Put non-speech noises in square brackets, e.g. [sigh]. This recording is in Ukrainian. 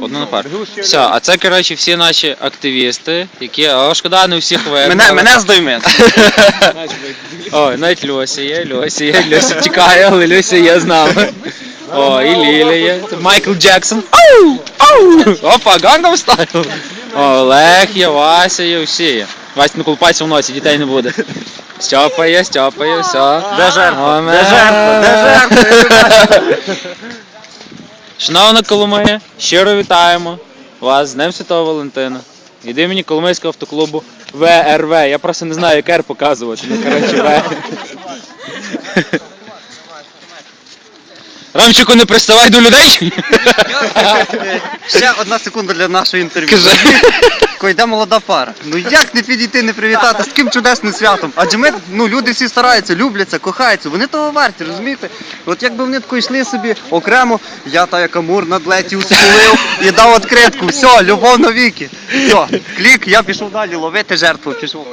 Одну на пару. Все, а це, коротше, всі наші активісти, які. А шкода, не всіх видно. Мене, мене здойми. [laughs] Ой, навіть Люся є, Люся є, Люся тікає, але Люся є з нами. О, і Ліля є. Майкл Джексон. Ау! Ау! Опа, Style. О, Олег є, Вася є, всі є. Вася не колупайся в носі, дітей не буде. Стьопа є, Стьопа є, все. Де жертва? Де жертва? Де [laughs] жертва? Шановна Коломия, щиро вітаємо вас з Днем Святого Валентина. Від імені Коломийського автоклубу ВРВ. Я просто не знаю, як Р показувати. Ну, коротше, В. Ромчику, не приставай до людей. Ще одна секунда для нашого інтерв'ю. Кажи. Коли молода пара. Ну як не підійти, не привітати, з ким чудесним святом? Адже ми, ну люди всі стараються, любляться, кохаються, вони того варті, розумієте? От якби вони тако йшли собі окремо, я та як амур над летів спулив і дав відкритку. Все, любов навіки. Все, клік, я пішов далі ловити жертву, пішов.